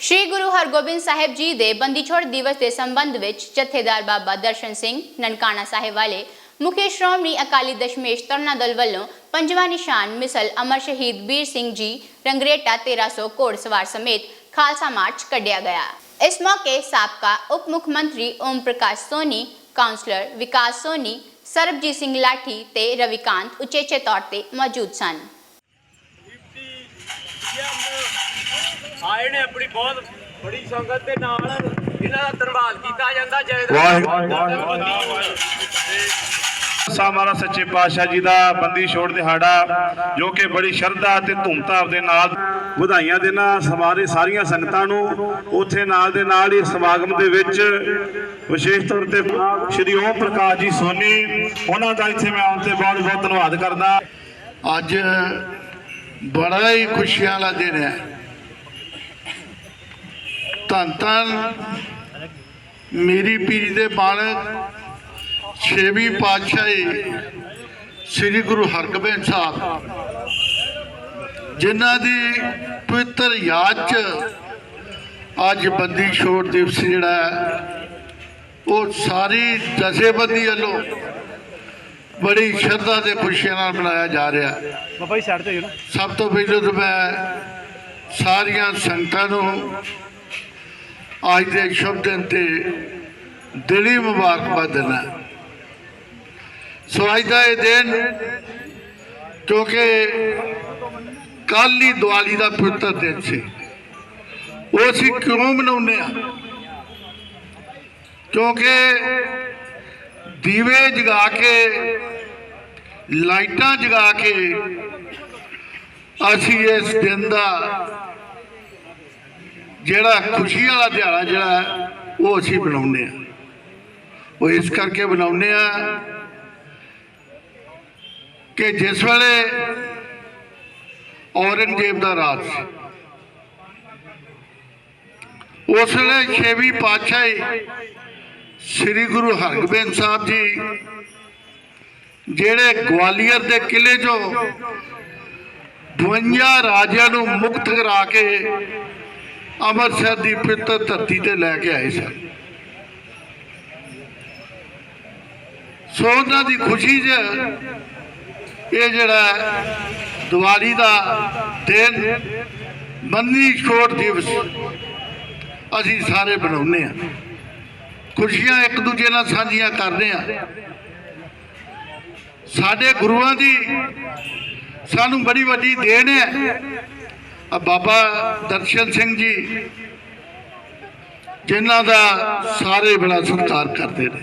ਸ਼੍ਰੀ ਗੁਰੂ ਹਰਗੋਬਿੰਦ ਸਾਹਿਬ ਜੀ ਦੇ ਬੰਦੀ ਛੋੜ ਦਿਵਸ ਦੇ ਸੰਬੰਧ ਵਿੱਚ ਜਥੇਦਾਰ ਬਾਬਾ ਦਰਸ਼ਨ ਸਿੰਘ ਨਨਕਾਣਾ ਸਾਹਿਬ ਵਾਲੇ ਮੁਖੀ ਸ਼੍ਰੋਮਣੀ ਅਕਾਲੀ ਦਸ਼ਮੇਸ਼ ਤਰਨਾ ਦਲ ਵੱਲੋਂ ਪੰਜਵਾਂ ਨਿਸ਼ਾਨ ਮਿਸਲ ਅਮਰ ਸ਼ਹੀਦ ਵੀਰ ਸਿੰਘ ਜੀ, ਰੰਗਰੇਟਾ 1300 ਘੋੜਸਵਾਰ ਸਮੇਤ ਖਾਲਸਾ ਮਾਰਚ ਕੱਢਿਆ ਗਿਆ। ਇਸ ਮੌਕੇ ਸਾਬਕਾ ਉਪ ਮੁੱਖ ਮੰਤਰੀ ਓਮ ਪ੍ਰਕਾਸ਼ ਸੋਨੀ ਕਾਉਂਸਲਰ ਵਿਕਾਸ ਸੋਨੀ, ਸਰਬਜੀਤ ਸਿੰਘ ਲਾਠੀ ਤੇ ਰਵਿਕਾਂਤ ਉਚੇਚੇ ਤੌਰ ਤੇ ਮੌਜੂਦ ਸਨ। ਆਏ ਨੇ ਆਪਣੀ ਬਹੁਤ ਬੜੀ ਸੰਗਤ ਦੇ ਨਾਲ ਇਹਨਾਂ ਦਾ ਧੰਨਵਾਦ ਕੀਤਾ ਜਾਂਦਾ ਜੈ ਸਾ ਮਹਾਰਾਜ ਸੱਚੇ ਪਾਤਸ਼ਾਹ ਜੀ ਦਾ ਬੰਦੀ ਛੋੜ ਦਿਹਾੜਾ ਜੋ ਕਿ ਬੜੀ ਸ਼ਰਧਾ ਤੇ ਧੂਮਧਾਮ ਦੇ ਨਾਲ ਵਧਾਈਆਂ ਦੇਣਾ ਸਮਾਰੇ ਸਾਰੀਆਂ ਸੰਗਤਾਂ ਨੂੰ। ਉੱਥੇ ਨਾਲ ਦੇ ਨਾਲ ਹੀ ਸਮਾਗਮ ਦੇ ਵਿੱਚ ਵਿਸ਼ੇਸ਼ ਤੌਰ ਤੇ ਸ਼੍ਰੀ ਓਮ ਪ੍ਰਕਾਸ਼ ਜੀ ਸੋਨੀ ਉਹਨਾਂ ਦਾ ਇੱਥੇ ਮੈਂ ਆਉਣ ਤੇ ਬਹੁਤ ਬਹੁਤ ਧੰਨਵਾਦ ਕਰਦਾ। ਅੱਜ ਬੜਾ ਹੀ ਖੁਸ਼ੀਆਂ ਵਾਲਾ ਦਿਨ ਹੈ। ਧੰਨ ਧੰਨ। ਮੇਰੀ ਪੀਰੀ ਦੇ ਬਾਲਕ ਛੇਵੀਂ ਪਾਤਸ਼ਾਹੀ ਸ੍ਰੀ ਗੁਰੂ ਹਰਗੋਬਿੰਦ ਸਾਹਿਬ ਜਿਨ੍ਹਾਂ ਦੀ ਪਵਿੱਤਰ ਯਾਦ ਚ ਅੱਜ ਬੰਦੀ ਛੋੜ ਦਿਵਸ ਜਿਹੜਾ ਹੈ, ਉਹ ਸਾਰੀ ਜਥੇਬੰਦੀ ਵੱਲੋਂ ਬੜੀ ਸ਼ਰਧਾ ਤੇ ਖੁਸ਼ੀਆਂ ਨਾਲ ਮਨਾਇਆ ਜਾ ਰਿਹਾ ਬਾਬਾ ਜੀ ਜਾਓ ਨਾ। ਸਭ ਤੋਂ ਪਹਿਲਾਂ ਤਾਂ ਮੈਂ ਸਾਰੀਆਂ ਸੰਗਤਾਂ ਨੂੰ ਅੱਜ ਦੇ ਸ਼ੁਭ ਦਿਨ ਤੇ ਦਿਲੀ ਮੁਬਾਰਕਬਾਦ ਦਿੰਦਾ ਸੋ ਅੱਜ ਦਾ ਇਹ ਦਿਨ ਕਿਉਂਕਿ ਕੱਲ੍ਹ ਹੀ ਦੀਵਾਲੀ ਦਾ ਪਵਿੱਤਰ ਦਿਨ ਸੀ। ਉਹ ਅਸੀਂ ਕਿਉਂ ਮਨਾਉਂਦੇ ਆ ਕਿਉਂਕਿ ਦੀਵੇ ਜਗਾ ਕੇ, ਲਾਈਟਾਂ ਜਗਾ ਕੇ ਅਸੀਂ ਇਸ ਦਿਨ ਦਾ ਜਿਹੜਾ ਖੁਸ਼ੀ ਵਾਲਾ ਦਿਹਾੜਾ ਜਿਹੜਾ ਉਹ ਅਸੀਂ ਬਣਾਉਂਦੇ ਆ ਉਹ ਇਸ ਕਰਕੇ ਬਣਾਉਂਦੇ ਆ ਕਿ ਜਿਸ ਵੇਲੇ ਔਰੰਗਜ਼ੇਬ ਦਾ ਰਾਜ ਸੀ, ਉਸ ਵੇਲੇ ਛੇਵੀਂ ਪਾਤਸ਼ਾਹੀ ਸ੍ਰੀ ਗੁਰੂ ਹਰਗੋਬਿੰਦ ਸਾਹਿਬ ਜੀ, ਜਿਹੜੇ ਗਵਾਲੀਅਰ ਦੇ ਕਿਲੇ ਚੋਂ 52 ਰਾਜਿਆਂ ਨੂੰ ਮੁਕਤ ਕਰਾ ਕੇ ਅੰਮ੍ਰਿਤਸਰ ਦੀ ਪਿੱਤਰ ਧਰਤੀ ਤੇ ਲੈ ਕੇ ਆਏ ਸਨ। ਸੋ ਉਹਨਾਂ ਦੀ ਖੁਸ਼ੀ 'ਚ ਇਹ ਜਿਹੜਾ ਦੀਵਾਲੀ ਦਾ ਦਿਨ ਬੰਦੀ ਛੋੜ ਦਿਵਸ ਅਸੀਂ ਸਾਰੇ ਬਣਾਉਂਦੇ ਆ ਖੁਸ਼ੀਆਂ ਇੱਕ ਦੂਜੇ ਨਾਲ ਸਾਂਝੀਆਂ ਕਰਦੇ ਆ ਸਾਡੇ ਗੁਰੂਆਂ ਦੀ ਸਾਨੂੰ ਬੜੀ ਵੱਡੀ ਦੇਣ ਹੈ। ਆ ਬਾਬਾ ਦਰਸ਼ਨ ਸਿੰਘ ਜੀ ਜਿਨ੍ਹਾਂ ਦਾ ਸਾਰੇ ਬੜਾ ਸਤਿਕਾਰ ਕਰਦੇ ਨੇ।